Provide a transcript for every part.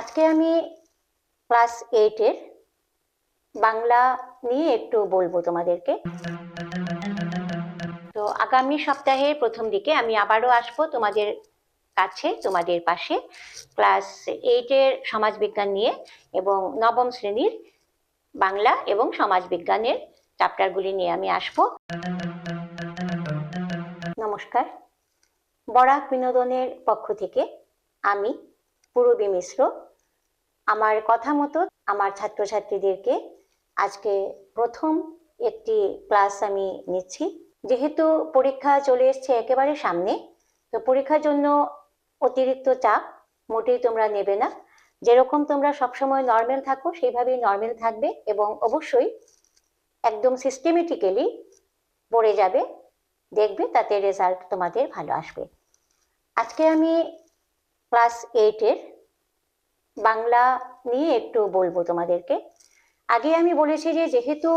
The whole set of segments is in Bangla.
আজকে আমি ক্লাস এইটের বাংলা নিয়ে একটু বলব তোমাদেরকে। তো আগামী সপ্তাহের প্রথম দিকে আমি আবারও আসব তোমাদের কাছে, তোমাদের পাশে। ক্লাস এইটের সমাজবিজ্ঞান নিয়ে এবং নবম শ্রেণির বাংলা এবং সমাজবিজ্ঞানের চ্যাপ্টারগুলি নিয়ে আমি আসব। নমস্কার। বরাক বিনোদনের পক্ষ থেকে আমি পূরবী মিশ্র আমার কথা মতো আমার ছাত্রছাত্রীদেরকে আজকে প্রথম একটি ক্লাস আমি নিচ্ছি। যেহেতু পরীক্ষা চলে এসছে একেবারে সামনে, তো পরীক্ষার জন্য অতিরিক্ত চাপ মোটেই তোমরা নেবে না। যেরকম তোমরা সবসময় নর্মাল থাকো, সেইভাবেই নর্মাল থাকবে এবং অবশ্যই একদম সিস্টেমেটিক্যালি পড়ে যাবে, দেখবে তাতে রেজাল্ট তোমাদের ভালো আসবে। আজকে আমি ক্লাস এইটের বাংলা নিয়ে একটু বলব তোমাদেরকে। আগে আমি বলেছি যে, যেহেতু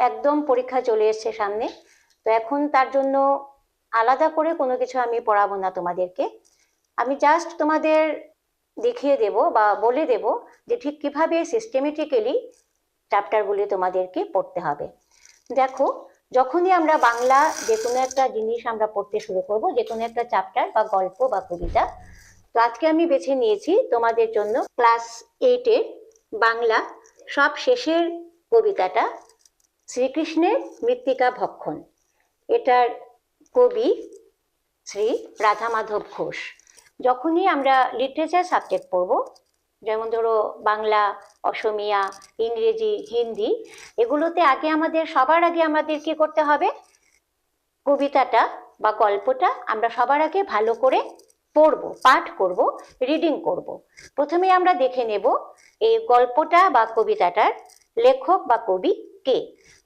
একদম পরীক্ষা চলে এসছে সামনে, তো এখন তার জন্য আলাদা করে কোনো কিছু আমি পড়াবো না তোমাদেরকে। আমি জাস্ট তোমাদের দেখিয়ে দেব বা বলে দেব যে, ঠিক কীভাবে সিস্টেমেটিক্যালি চ্যাপ্টারগুলি তোমাদেরকে পড়তে হবে। দেখো, যখনই আমরা বাংলা যে কোনো একটা জিনিস আমরা পড়তে শুরু করব, যে কোনো একটা চ্যাপ্টার বা গল্প বা কবিতা তো আজকে আমি বেছে নিয়েছি তোমাদের জন্য ক্লাস এইটের বাংলা সব শেষের কবিতাটা শ্রীকৃষ্ণের মৃত্তিকা ভক্ষণ। এটার কবি শ্রী রাধা মাধব ঘোষ। যখনই আমরা লিটারেচার সাবজেক্ট পড়ব, যেমন ধরো বাংলা, অসমিয়া, ইংরেজি, হিন্দি, এগুলোতে আগে আমাদের, সবার আগে আমাদের কি করতে হবে কবিতাটা বা গল্পটা আমরা সবার আগে ভালো করে পড়ব, পাঠ করব রিডিং করব। প্রথমে আমরা দেখে নেব এই গল্পটা বা কবিতাটার লেখক বা কবি কে।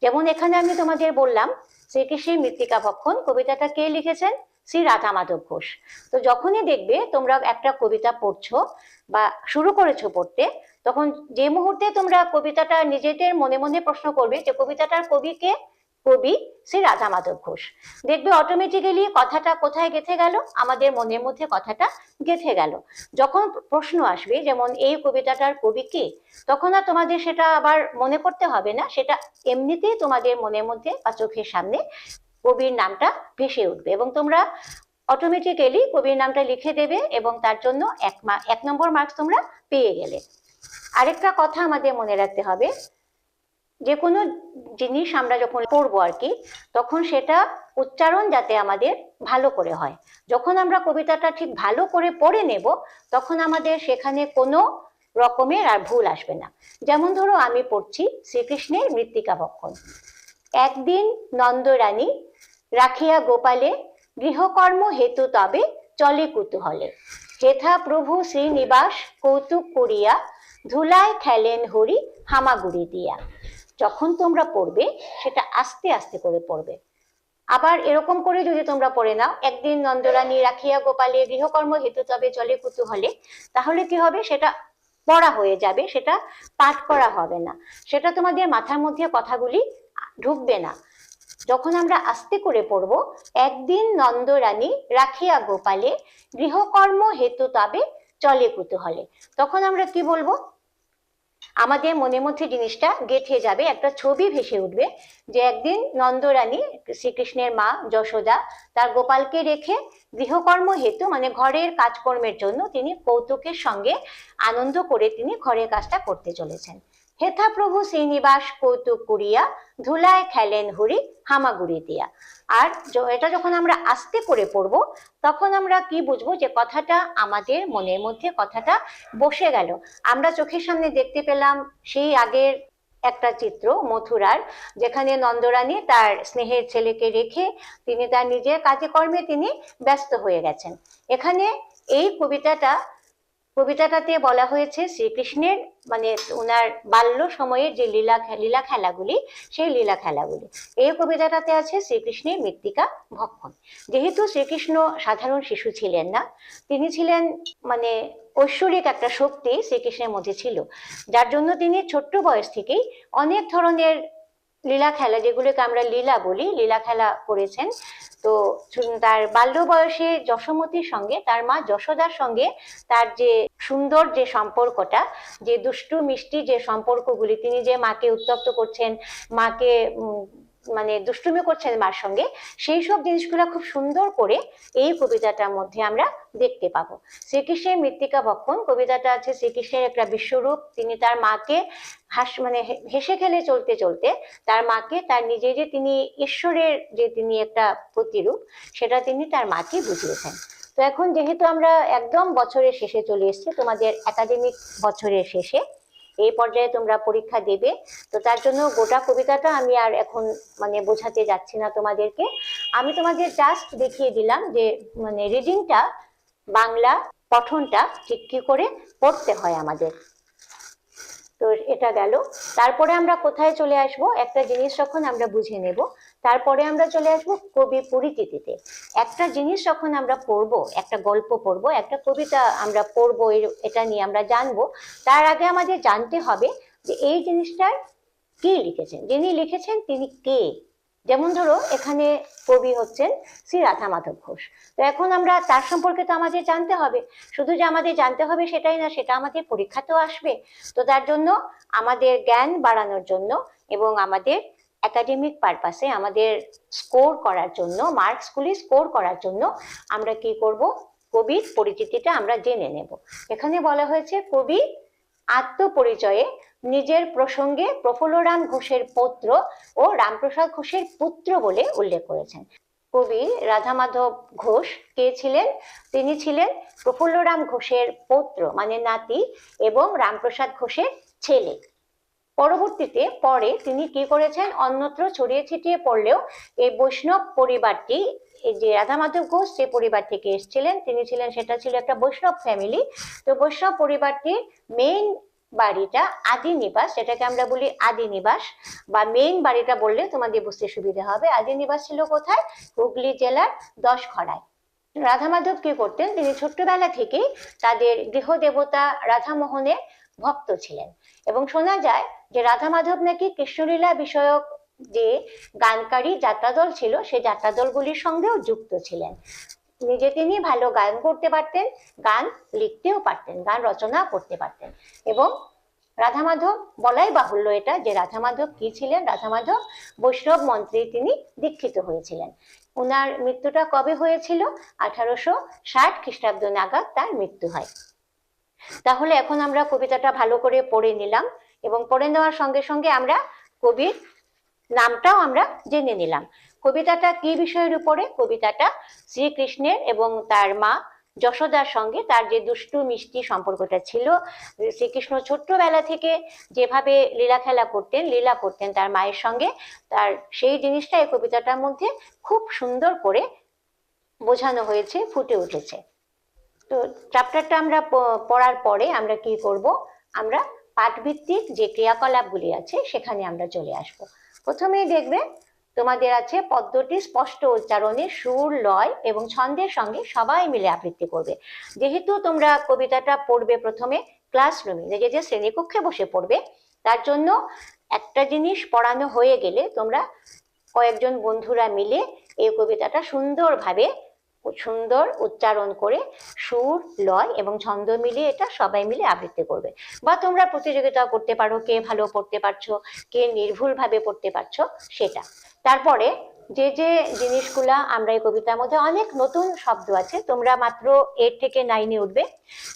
যেমন এখানে আমি তোমাদের বললাম, শ্রীকৃষ্ণের মৃত্তিকা ভক্ষণ, কবিতাটা কে লিখেছেন? শ্রী রাধা মাধব ঘোষ। তো যখনই দেখবে তোমরা একটা কবিতা পড়ছো বা শুরু করেছ পড়তে, তখন যে মুহূর্তে তোমরা কবিতাটা নিজেদের মনে মনে প্রশ্ন করবে যে কবিতাটার কবি কে কবি শ্রী রাধা মাধব ঘোষ। দেখবে অটোমেটিক্যালি কথাটা কোথায় গেথে গেল? আমাদের মনের মধ্যে কথাটা গেথে গেল। যখন প্রশ্ন আসবে যেমন, এই কবিতাটার কবি কে? তখন আর তোমাদের সেটা আবার মনে করতে হবে না। সেটা এমনিতেই তোমাদের মনের মধ্যে বা চোখের সামনে কবির নামটা ভেসে উঠবে এবং তোমরা অটোমেটিক্যালি কবির নামটা লিখে দেবে এবং তার জন্য এক এক নম্বর মার্কস তোমরা পেয়ে গেলে। আরেকটা কথা আমাদের মনে রাখতে হবে যে কোনো জিনিস আমরা যখন পড়ব আর কি, তখন সেটা উচ্চারণ যাতে আমাদের ভালো করে হয়। যখন আমরা কবিতাটা ঠিক ভালো করে পড়ে নেব, তখন আমাদের সেখানে কোনো রকমের আর ভুল আসবে না। যেমন ধরো আমি পড়ছি শ্রীকৃষ্ণের মৃত্তিকা ভক্ষণ একদিন নন্দরানী রাখিয়া গোপালে, গৃহকর্ম হেতু তবে চলে কুতূহলে। হেথা প্রভু শ্রীনিবাস কৌতুক করিয়া ধুলায় খেলেন হরি হামাগুড়ি দিয়া। যখন তোমরা পড়বে, সেটা আস্তে আস্তে করে পড়বে। আবার এরকম করে যদি তোমরা পড়ে নাও, একদিন নন্দরানী, রাখিয়া গোপালে, গৃহকর্ম হেতু তবে চলে কুতূহলে, তাহলে কি হবে? সেটা পড়া হয়ে যাবে, সেটা পাঠ করা হবে না। সেটা তোমাদের মাথার মধ্যে কথাগুলি ঢুকবে না। যখন আমরা আস্তে করে পড়ব, একদিন নন্দরানী, রাখিয়া গোপালে, গৃহকর্ম হেতু তবে চলে কুতূহলে। তখন আমরা কি বলব? আমাদের মনের মধ্যে জিনিসটা গেঁথে যাবে, একটা ছবি ভেসে উঠবে যে একদিন নন্দরানী শ্রীকৃষ্ণের মা যশোদা তার গোপালকে রেখে গৃহকর্ম হেতু মানে ঘরের কাজকর্মের জন্য তিনি কৌতুকের সঙ্গে আনন্দ করে তিনি ঘরের কাজটা করতে চলেছেন। হেথা প্রভু শ্রীনিবাস কৌতুক করিয়া ধুলায় খেলেন হরি হামাগুড়ি দিয়া। আর এটা যখন আমরা আস্তে করে পড়ব, তখন আমরা কি বুঝব যে কথাটা আমাদের মনের মধ্যে কথাটা বসে গেল। আমরা চোখের সামনে দেখতে পেলাম সেই আগের একটা চিত্র, মথুরার, যেখানে নন্দরানী তার স্নেহের ছেলেকে রেখে তিনি তার নিজের কাজে কর্মে তিনি ব্যস্ত হয়ে গেছেন। এখানে এই কবিতাটা কবিতাটাতে বলা হয়েছে শ্রীকৃষ্ণের মানে ওনার বাল্য সময়ের যে লীলা লীলা খেলাগুলি, সেই লীলা খেলাগুলি। এই কবিতাটাতে আছে শ্রীকৃষ্ণের মৃত্তিকা ভক্ষণ। যেহেতু শ্রীকৃষ্ণ সাধারণ শিশু ছিলেন না, তিনি ছিলেন মানে ঐশ্বরিক একটা শক্তি শ্রীকৃষ্ণের মধ্যে ছিল। যার জন্য তিনি ছোট্ট বয়স থেকেই অনেক ধরনের লীলা খেলা, যেগুলোকে আমরা লীলা বলি, লীলা খেলা করেছেন। তো তার বাল্য বয়সে যশোমতির সঙ্গে, তার মা যশোদার সঙ্গে তার যে সুন্দর যে সম্পর্কটা, যে দুষ্টু মিষ্টি যে সম্পর্কগুলি, তিনি যে মাকে উত্তপ্ত করছেন, মাকে মানে দুষ্টুমি করছেন মার সঙ্গে, সেই সব জিনিসগুলো খুব সুন্দর করে এই কবিতাটার মধ্যে আমরা দেখতে পাবো। শ্রীকৃষ্ণের মৃত্তিকা ভক্ষণ কবিতাটা আছে শ্রীকৃষ্ণের একটা বিশ্বরূপ, তিনি তার মাকে হাস মানে হেসে খেলে চলতে চলতে তার মাকে, তার নিজে যে তিনি ঈশ্বরের যে তিনি একটা প্রতিরূপ, সেটা তিনি তার মাকে বুঝিয়েছেন তো এখন যেহেতু আমরা একদম বছরের শেষে চলে এসেছি, তোমাদের একাডেমিক বছরের শেষে এই পর্যায়ে তোমরা পরীক্ষা দেবে। তো তার জন্য গোটা কবিতাটা আমি আর এখন মানে বোঝাতে যাচ্ছি না তোমাদেরকে। আমি তোমাদের জাস্ট দেখিয়ে দিলাম যে মানে রিডিংটা বাংলা পঠনটা ঠিক কি করে পড়তে হয় আমাদের। তো এটা গেল। তারপরে আমরা কোথায় চলে আসব? একটা জিনিস যখন আমরা বুঝে নেব তারপরে আমরা চলে আসব কবি পরিচিতিতে। একটা জিনিস যখন আমরা পড়ব, একটা গল্প পড়ব, একটা কবিতা আমরা পড়ব এটা নিয়ে আমরা জানব, তার আগে আমাদের জানতে হবে যে এই জিনিসটার কে লিখেছেন? যিনি লিখেছেন তিনি কে? যেমন ধরো, এখানে কবি হচ্ছেন শ্রী রাধা মাধব ঘোষ। তো এখন আমরা তার সম্পর্কে তো আমাদের জানতে হবে। শুধু যে আমাদের জানতে হবে সেটাই না, সেটা আমাদের পরীক্ষাতেও আসবে। তো তার জন্য আমাদের জ্ঞান বাড়ানোর জন্য এবং আমাদের একাডেমিক পারপাসে আমাদের স্কোর করার জন্য মার্কসগুলি স্কোর করার জন্য আমরা কি করব? কবির পরিচিতিটা আমরা জেনে নেব। এখানে বলা হয়েছে, কবি আত্মপরিচয়ে নিজের প্রসঙ্গে প্রফুল্লরাম ঘোষের পৌত্র ও রামপ্রসাদ ঘোষের পুত্র বলে উল্লেখ করেছেন। কবি রাধা মাধব ঘোষ কে ছিলেন? তিনি ছিলেন প্রফুল্লরাম ঘোষের পৌত্র মানে নাতি, এবং রামপ্রসাদ ঘোষের ছেলে। পরবর্তীতে পরে তিনি কি করেছেন? অন্যত্র ছড়িয়ে ছিটিয়ে পড়লেও এই বৈষ্ণব পরিবারটি, এই যে রাধা মাধব ঘোষ যে পরিবার থেকে এসেছিলেন, তিনি ছিলেন, সেটা ছিল একটা বৈষ্ণব ফ্যামিলি তো বৈষ্ণব পরিবারটির মেইন বাড়িটা আদি নিবাস, যেটাকে আমরা বলি আদি নিবাস, বা মেইন বাড়িটা বললে তোমাদের বুঝতে সুবিধা হবে। আদি নিবাস ছিল কোথায়? হুগলি জেলার দশখড়ায়। রাধা মাধব কি করতেন? তিনি ছোট্টবেলা থেকেই তাদের গৃহ গৃহদেবতা রাধামোহনের ভক্ত ছিলেন। এবং শোনা যায় যে রাধা মাধব নাকি কৃষ্ণলীলা বিষয়ক যে গানকারী যাত্রাদল ছিল সেই যাত্রাদলগুলির সঙ্গেও যুক্ত ছিলেন। নিজে তিনি ভালো গান করতে পারতেন, গান লিখতেও পারতেন, গান রচনা করতে পারতেন। এবং রাধা মাধব, বলাই বাহুল্য এটা যে রাধা মাধব কি ছিলেন? রাধা মাধব বৈষ্ণব মন্ত্রে তিনি দীক্ষিত হয়েছিলেন। ওনার মৃত্যুটা কবে হয়েছিল? আঠারোশো ষাট খ্রিস্টাব্দ নাগাদ তার মৃত্যু হয়। তাহলে এখন আমরা কবিতাটা ভালো করে পড়ে নিলাম। এবং পড়ে নেওয়ার সঙ্গে সঙ্গে আমরা কবির নামটাও আমরা জেনে নিলাম। কবিতাটা কি বিষয়ের উপরে? কবিতাটা শ্রীকৃষ্ণের এবং তার মা যশোদার সঙ্গে তার যে দুষ্টু মিষ্টি সম্পর্কটা ছিল, শ্রীকৃষ্ণ ছোট্টবেলা থেকে যেভাবে লীলা খেলা করতেন, লীলা করতেন তার মায়ের সঙ্গে, তার সেই জিনিসটা এই কবিতাটার মধ্যে খুব সুন্দর করে বোঝানো হয়েছে, ফুটে উঠেছে। তো চ্যাপ্টারটা আমরা পড়ার পরে আমরা কি করব? আমরা পাঠভিত্তিক যে ক্রিয়াকলাপগুলি আছে, সেখানে আমরা চলে আসব। প্রথমেই দেখবে তোমাদের আছে পদ্মটি স্পষ্ট উচ্চারণে সুর, লয় এবং ছন্দের সঙ্গে সবাই মিলে আবৃত্তি করবে। যেহেতু তোমরা কবিতাটা পড়বে প্রথমে ক্লাসরুমে যে শ্রেণীকক্ষে বসে পড়বে, তার জন্য একটা জিনিস পড়ানো হয়ে গেলে তোমরা কয়েকজন বন্ধুরা মিলে এই কবিতাটা সুন্দরভাবে সুন্দর উচ্চারণ করে সুর, লয় এবং ছন্দ মিলিয়ে এটা সবাই মিলে আবৃত্তি করবে। বা তোমরা প্রতিযোগিতা করতে পারো, কে ভালো পড়তে পারছ, কে নির্ভুল ভাবে পড়তে পারছ, সেটা। তারপরে যে যে জিনিসগুলা আমরা এই কবিতার মধ্যে অনেক নতুন শব্দ আছে, তোমরা মাত্র এইট থেকে নাইনে উঠবে।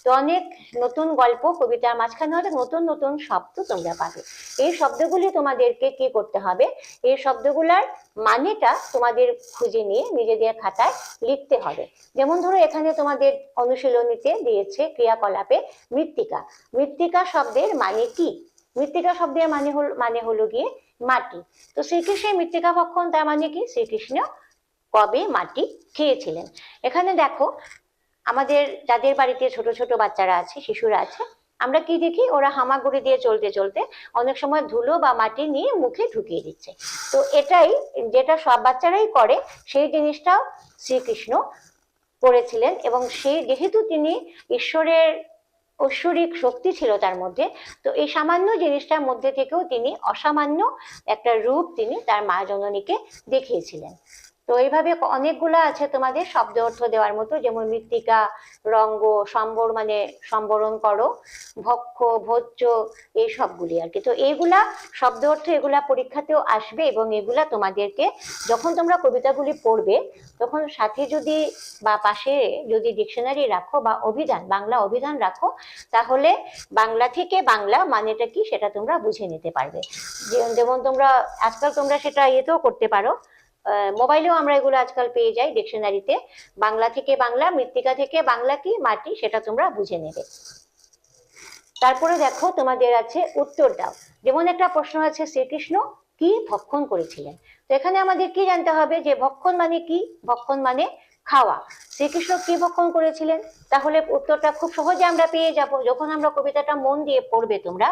তো অনেক নতুন গল্প, কবিতার মাঝখানে অনেক নতুন নতুন শব্দ তোমরা পাবে। এই শব্দগুলি তোমাদেরকে কি করতে হবে? এই শব্দগুলার মানেটা তোমাদের খুঁজে নিয়ে নিজেদের খাতায় লিখতে হবে। যেমন ধরো, এখানে তোমাদের অনুশীলনীতে দিয়েছে ক্রিয়াকলাপে মৃত্তিকা। মৃত্তিকা শব্দের মানে কি? মৃত্তিকা শব্দের মানে হল মানে হলো গিয়ে মাটি। তো শ্রীকৃষ্ণের মৃত্তিকা ভক্ষণ তার মানে কি? শ্রীকৃষ্ণ কবে মাটি খেয়েছিলেন? এখানে দেখো, আমাদের যাদের বাড়িতে ছোট ছোট বাচ্চারা আছে, শিশুরা আছে, আমরা কি দেখি? ওরা হামাগুড়ি দিয়ে চলতে চলতে অনেক সময় ধুলো বা মাটি নিয়ে মুখে ঢুকিয়ে দিচ্ছে। তো এটাই, যেটা সব বাচ্চারাই করে, সেই জিনিসটাও শ্রীকৃষ্ণ করেছিলেন এবং সেই, যেহেতু তিনি ঈশ্বরের ঐশ্বরিক শক্তি ছিল তার মধ্যে। তো এই সামান্য জিনিসটার মধ্যে থেকেও তিনি অসামান্য একটা রূপ তিনি তার মা জননীকে দেখিয়েছিলেন। তো এইভাবে অনেকগুলো আছে তোমাদের শব্দ অর্থ দেওয়ার মতো, যেমন মৃত্তিকা, রঙ্গ, সম্বর মানে সম্বরণ করো, ভক্ষ, ভোজ্য, এই সবগুলি আর কি। তো এইগুলা শব্দ অর্থ এগুলা পরীক্ষাতেও আসবে এবং এগুলা তোমাদেরকে যখন তোমরা কবিতাগুলি পড়বে, তখন সাথে যদি বা পাশে যদি ডিকশনারি রাখো বা অভিধান, বাংলা অভিধান রাখো, তাহলে বাংলা থেকে বাংলা মানেটা কি সেটা তোমরা বুঝে নিতে পারবে। যেমন তোমরা আজকাল তোমরা সেটা ইয়েতেও করতে পারো। মোবাইলেও আমরা এগুলো আজকাল পেয়ে যাই ডিকশনারিতে। বাংলা থেকে বাংলা, মৃত্তিকা থেকে বাংলা কি, মাটি, সেটা তোমরা বুঝে নেবে। তারপরে দেখো, তোমাদের আছে উত্তর দাও। যেমন একটা প্রশ্ন আছে, শ্রীকৃষ্ণ কি ভক্ষণ করেছিলেন? তো এখানে আমাদের কি জানতে হবে যে ভক্ষণ মানে কি? ভক্ষণ মানে খাওয়া। শ্রীকৃষ্ণ কি ভক্ষণ করেছিলেন? তাহলে উত্তরটা খুব সহজে আমরা পেয়ে যাব। যখন আমরা কবিতাটা মন দিয়ে পড়বে তোমরা,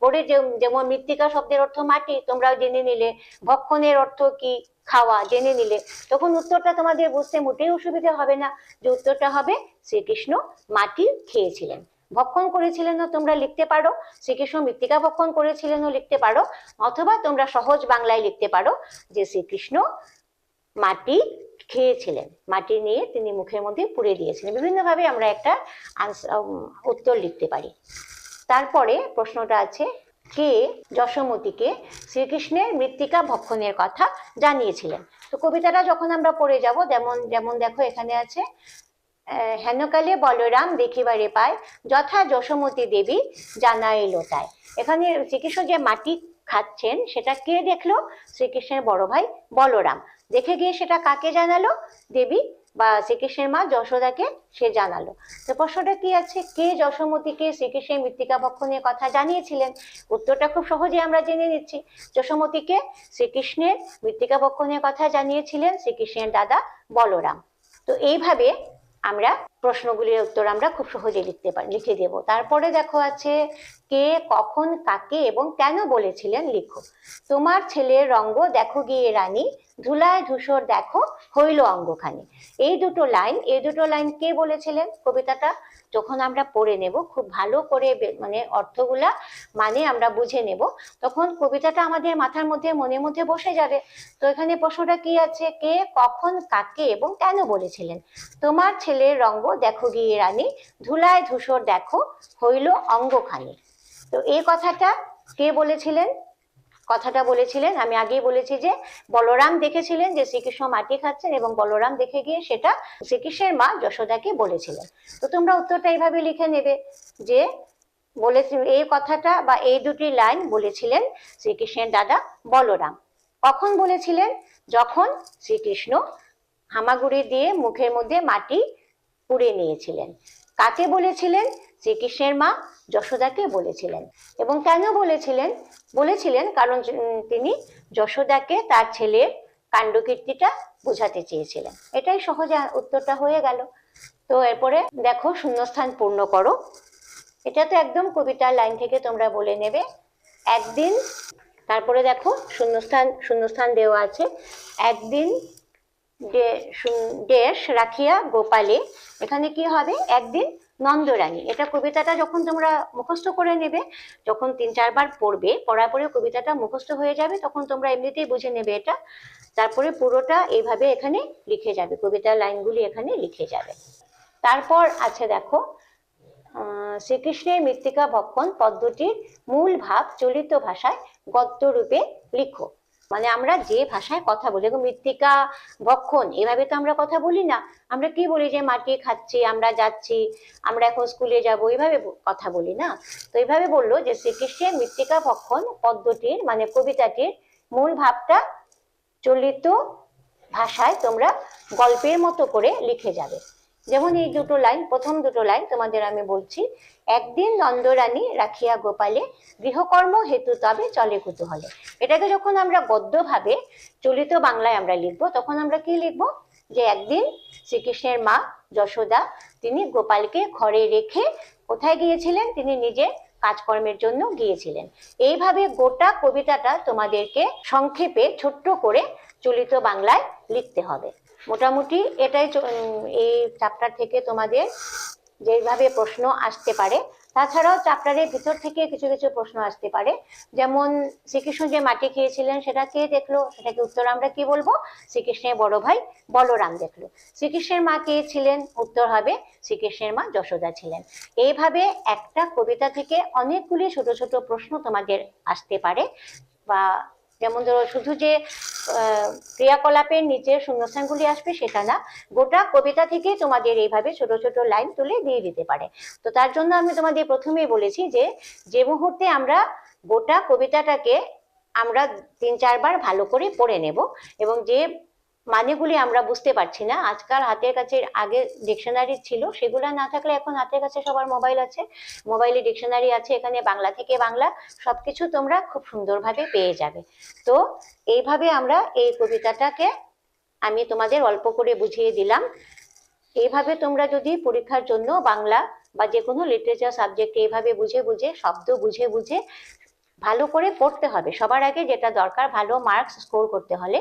পড়ে যেমন মৃত্তিকা শব্দের অর্থ মাটি, তোমরাও জেনে নিলে। ভক্ষণের অর্থ কি? খাওয়া, জেনে নিলে। তখন উত্তরটা তোমাদের বুঝতে মোটেই অসুবিধা হবে না। যে উত্তরটা হবে, শ্রীকৃষ্ণ মাটি খেয়েছিলেন। ভক্ষণ করেছিলেনও তোমরা লিখতে পারো। শ্রীকৃষ্ণ মৃত্তিকা ভক্ষণ করেছিলেনও লিখতে পারো। অথবা তোমরা সহজ বাংলায় লিখতে পারো যে শ্রীকৃষ্ণ মাটি খেয়েছিলেন। মাটি নিয়ে তিনি মুখের মধ্যে পুড়ে দিয়েছিলেন। বিভিন্নভাবে আমরা একটা উত্তর লিখতে পারি। তারপরে প্রশ্নটা আছে কে যশোমতীকে শ্রীকৃষ্ণের মৃত্তিকা ভক্ষণের কথা জানিয়েছিলেন। তো কবিতাটা যখন আমরা পড়ে যাব, যেমন যেমন দেখো এখানে আছে হেনকালে বলরাম দেখিবারে পায় যথা যশোমতী দেবী জানাই তাই এখানে শ্রীকৃষ্ণ যে মাটি খাচ্ছেন, সেটা কে দেখল? শ্রীকৃষ্ণের বড় ভাই বলরাম। দেখে গিয়ে সেটা কাকে জানালো? দেবী বা শ্রীকৃষ্ণের মা যশোদাকে সে জানালো। তো প্রশ্নটা কি আছে? কে যশোমতীকে শ্রীকৃষ্ণের মৃত্তিকা ভক্ষণের কথা জানিয়েছিলেন? উত্তরটা খুব সহজে আমরা জেনে নিচ্ছি। যশোমতীকে শ্রীকৃষ্ণের মৃত্তিকা ভক্ষণের কথা জানিয়েছিলেন শ্রীকৃষ্ণের দাদা বলরাম। তো এইভাবে আমরা প্রশ্নগুলির উত্তর আমরা খুব সহজে লিখতে পারি লিখে দেব। তারপরে দেখো আছে, কে, কখন, কাকে এবং কেন বলেছিলেন লিখো। তোমার ছেলের রঙ্গ দেখো গিয়ে রানী ধুলায় ধূসর দেখো, হইল অঙ্গখানি। এই দুটো লাইন এই দুটো লাইন কে বলেছিলেন কবিতাটা? যখন আমরা পড়ে নেব, খুব ভালো করে মানে অর্থগুলা মানে আমরা বুঝে নেব, তখন কবিতাটা আমাদের মাথার মধ্যে, মনের মধ্যে বসে যাবে। তো এখানে প্রশ্নটা কি আছে? কে, কখন, কাকে এবং কেন বলেছিলেন? তোমার ছেলের রঙ্গ দেখো গিয়ে রানী, ধুলায় ধূসর দেখো, হইল অঙ্গখানি। তো এই কথাটা কে বলেছিলেন? কথাটা বলেছিলেন। আমি আগেই বলেছি যে, বলরাম দেখেছিলেন যে শ্রীকৃষ্ণ মাটি খাচ্ছেন এবং বলরাম দেখে গিয়ে সেটা শ্রীকৃষ্ণের মা যশোদাকে বলেছিলেন। তো তোমরা উত্তরটা এইভাবে লিখে নেবে যে, বলেছি, এই কথাটা বা এই দুটি লাইন বলেছিলেন শ্রীকৃষ্ণের দাদা বলরাম। কখন বলেছিলেন? যখন শ্রীকৃষ্ণ হামাগুড়ি দিয়ে মুখের মধ্যে মাটি পুড়ে নিয়েছিলেন। কাকে বলেছিলেন? শ্রীকৃষ্ণের মা যশোদাকে বলেছিলেন। এবং কেন বলেছিলেন? বলেছিলেন কারণ তিনি যশোদাকে তার ছেলের কাণ্ডকীর্তিটা বোঝাতে চেয়েছিলেন। এটাই সহজে উত্তরটা হয়ে গেল। তো এরপরে দেখো, শূন্যস্থান পূর্ণ করো। এটা তো একদম কবিতার লাইন থেকে তোমরা বলে নেবে। একদিন, তারপরে দেখো, শূন্যস্থান শূন্যস্থান দেওয়া আছে। একদিন দেশ রাখিয়া গোপালে, এখানে কি হবে? একদিন নন্দরানী। এটা কবিতাটা যখন তোমরা মুখস্থ করে নেবে, যখন তিন চারবার পড়বে, পড়ার পরে কবিতাটা মুখস্থ হয়ে যাবে, তখন তোমরা এমনিতেই বুঝে নেবে এটা। তারপরে পুরোটা এইভাবে এখানে লিখে যাবে, কবিতার লাইনগুলি এখানে লিখে যাবে। তারপর আছে দেখো শ্রীকৃষ্ণের মৃত্তিকা ভক্ষণ পদ্ধতির মূল ভাব চলিত ভাষায় গদ্য রূপে লিখো। মানে আমরা যে ভাষায় কথা বলি এবং মৃত্তিকা, ভক্ষণ, এভাবে তো আমরা কথা বলি না। আমরা কি বলি যে মাটি খাচ্ছি, আমরা যাচ্ছি, আমরা এখন স্কুলে যাব এইভাবে ব- কথা বলি না। তো এইভাবে বলল যে শ্রীকৃষ্ণের মৃত্তিকা, ভক্ষণ পদ্মটির মানে কবিতাটির মূল ভাবটা চলিত ভাষায় তোমরা গল্পের মতো করে লিখে যাবে। যেমন এই দুটো লাইন প্রথম দুটো লাইন তোমাদের আমি বলছি, একদিন নন্দরানী রাখিয়া গোপালে গৃহকর্ম হেতু তবে চলে কুতূহলে। এটাকে যখন আমরা গদ্যভাবে চলিত বাংলায় আমরা লিখব, তখন আমরা কি লিখব? যে একদিন শ্রীকৃষ্ণের মা যশোদা, তিনি গোপালকে ঘরে রেখে কোথায় গিয়েছিলেন? তিনি নিজের কাজকর্মের জন্য গিয়েছিলেন। এইভাবে গোটা কবিতাটা তোমাদেরকে সংক্ষেপে ছোট্ট করে চলিত বাংলায় লিখতে হবে। মোটামুটি এটাই এই চ্যাপ্টার থেকে তোমাদের যেভাবে প্রশ্ন আসতে পারে। তাছাড়াও চ্যাপ্টারের ভিতর থেকে কিছু কিছু প্রশ্ন আসতে পারে। যেমন, শ্রীকৃষ্ণ যে মাটি খেয়েছিলেন সেটা কে দেখল? সেটাকে উত্তর আমরা কি বলব? শ্রীকৃষ্ণের বড় ভাই বলরাম দেখল। শ্রীকৃষ্ণের মা কে ছিলেন? উত্তর হবে শ্রীকৃষ্ণের মা যশোদা ছিলেন। এইভাবে একটা কবিতা থেকে অনেকগুলি ছোট ছোট প্রশ্ন তোমাদের আসতে পারে বা যেমন ধরো শুধু যে ক্রিয়াকলাপের নিচে শূন্যস্থানগুলি আসবে সেটা না, গোটা কবিতা থেকে তোমাদের এইভাবে ছোট ছোট লাইন তুলে দিয়ে দিতে পারে। তো তার জন্য আমি তোমাদের প্রথমেই বলেছি যে যে মুহূর্তে আমরা গোটা কবিতাটাকে আমরা তিন চারবার ভালো করে পড়ে নেব এবং যে মানেগুলি আমরা বুঝতে পারছি না। আজকাল হাতের কাছে আগে ডিকশনারি ছিল, সেগুলো না থাকলে এখন হাতের কাছে সবার মোবাইল আছে। মোবাইলে ডিকশনারি আছে, এখানে বাংলা থেকে বাংলা, সবকিছু তোমরা খুব সুন্দরভাবে পেয়ে যাবে। তো এইভাবে আমরা এই কবিতাটাকে আমি তোমাদের অল্প করে বুঝিয়ে দিলাম। এইভাবে তোমরা যদি পরীক্ষার জন্য বাংলা বা যে কোনো লিটারেচার সাবজেক্ট এইভাবে বুঝে বুঝে, শব্দ বুঝে বুঝে ভালো করে পড়তে হবে। সবার আগে যেটা দরকার, ভালো মার্কস স্কোর করতে হলে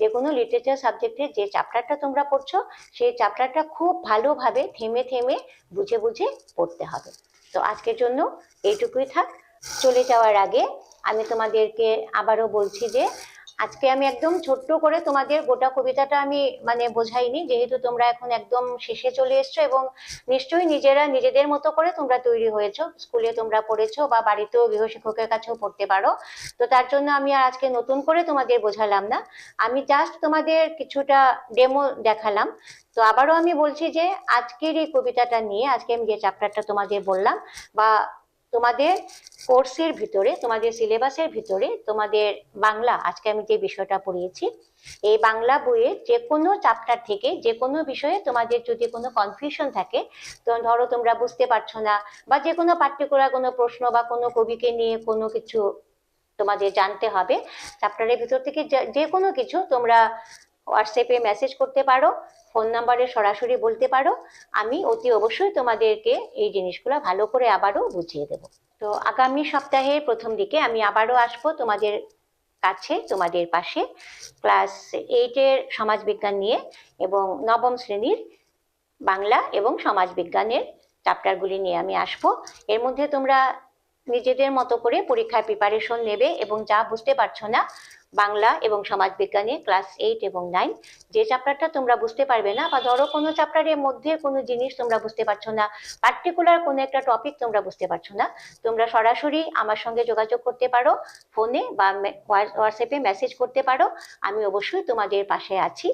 যে কোনো লিটারেচার সাবজেক্টের যে চ্যাপ্টারটা তোমরা পড়ছো, সেই চ্যাপ্টারটা খুব ভালোভাবে থেমে থেমে বুঝে বুঝে পড়তে হবে। তো আজকের জন্য এইটুকুই থাক। চলে যাওয়ার আগে আমি তোমাদেরকে আবারও বলছি যে আজকে আমি একদম ছোট্ট করে তোমাদের গোটা কবিতাটা আমি মানে বোঝাইনি, যেহেতু তোমরা এখন একদম শেষে চলে এসছো এবং নিশ্চয়ই নিজেরা নিজেদের মতো করে তোমরা তৈরি হয়েছো, স্কুলে তোমরা পড়েছো বা বাড়িতেও গৃহশিক্ষকের কাছেও পড়তে পারো। তো তার জন্য আমি আর আজকে নতুন করে তোমাদের বোঝালাম না। আমি জাস্ট তোমাদের কিছুটা ডেমো দেখালাম। তো আবারও আমি বলছি যে, আজকের এই কবিতাটা নিয়ে, আজকে আমি যে চ্যাপ্টারটা তোমাদের বললাম বা তোমাদের কোর্সের ভিতরে, তোমাদের সিলেবাসের ভিতরে তোমাদের বাংলা, আজকে আমি যে বিষয়টা পড়িয়েছি, এই বাংলা বইয়ের যে কোনো চ্যাপ্টার থেকে যে কোনো বিষয়ে তোমাদের যদি কোনো কনফিউশন থাকে, তো ধরো তোমরা বুঝতে পারছ না, বা যে কোনো পার্টিকুলার কোনো প্রশ্ন বা কোনো কবিকে নিয়ে কোনো কিছু তোমাদের জানতে হবে চ্যাপ্টারের ভিতর থেকে যে- কোনো কিছু তোমরা হোয়াটসঅ্যাপে মেসেজ করতে পারো ফোন নাম্বারে সরাসরি বলতে পারো, আমি অতি অবশ্যই তোমাদেরকে এই জিনিসগুলো ভালো করে আবারও বুঝিয়ে দেব। তো আগামী সপ্তাহের প্রথম দিকে আমি আবারও আসব তোমাদের কাছে, তোমাদের পাশে। ক্লাস এইটের সমাজবিজ্ঞান নিয়ে এবং নবম শ্রেণির বাংলা এবং সমাজবিজ্ঞানের চ্যাপ্টারগুলি নিয়ে আমি আসব। এর মধ্যে তোমরা নিজেদের মতো করে পরীক্ষার প্রিপারেশন নেবে এবং যা বুঝতে পারছ না বাংলা এবং সমাজবিজ্ঞানে ক্লাস এইট এবং নাইন, যে চ্যাপ্টারটা তোমরা বুঝতে পারবে না বা ধরো কোনো চাপ্টারের মধ্যে কোনো জিনিস তোমরা বুঝতে পারছ না পার্টিকুলার কোনো একটা টপিক তোমরা বুঝতে পারছ না, তোমরা সরাসরি আমার সঙ্গে যোগাযোগ করতে পারো ফোনে বা হোয়াটসঅ্যাপে মেসেজ করতে পারো, আমি অবশ্যই তোমাদের পাশে আছি।